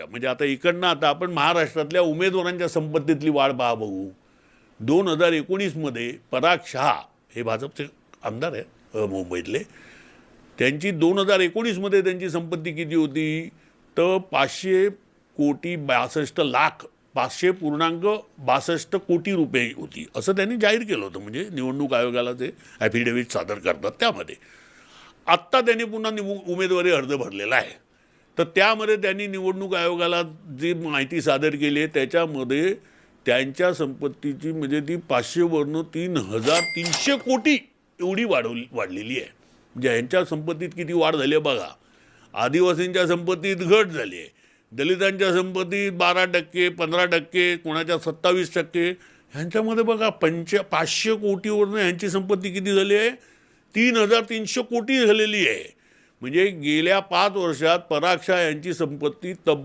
म्हणजे आता इकडनं आता आपण महाराष्ट्रातल्या उमेदवारांच्या संपत्तीतली वाढ पहा बघू. दोन हजार एकोणीसमध्ये पराग शहा हे भाजपचे आमदार आहेत मुंबईतले. त्यांची दोन हजार एकोणीसमध्ये त्यांची संपत्ती किती होती? तर पाचशे कोटी बासष्ट लाख पाचशे पूर्णांक बासष्ट कोटी रुपये होती. असं त्यांनी जाहीर केलं होतं म्हणजे निवडणूक आयोगाला ते ॲफिडेव्हिट सादर करतात त्यामध्ये. आत्ता त्यांनी पुन्हा निवू उमेदवारी अर्ज भरलेला आहे. तर त्यामध्ये त्यांनी निवडणूक आयोगाला जी माहिती सादर केली आहे त्याच्यामध्ये त्यांच्या संपत्तीची म्हणजे ती पाचशेवरनं तीन हजार तीनशे कोटी एवढी वाढवली वाढलेली आहे. म्हणजे ह्यांच्या संपत्तीत किती वाढ झाली आहे बघा. आदिवासींच्या संपत्तीत घट झाली आहे. दलितांच्या संपत्तीत बारा टक्के पंधरा टक्के कोणाच्या सत्तावीस टक्के. ह्यांच्यामध्ये बघा पंच्या पाचशे कोटीवरनं ह्यांची संपत्ती किती झाली आहे? तीन हजार तीनशे कोटी झालेली आहे. म्हणजे गेल्या पाच वर्षात पराक्षा यांची संपत्ती तब्बल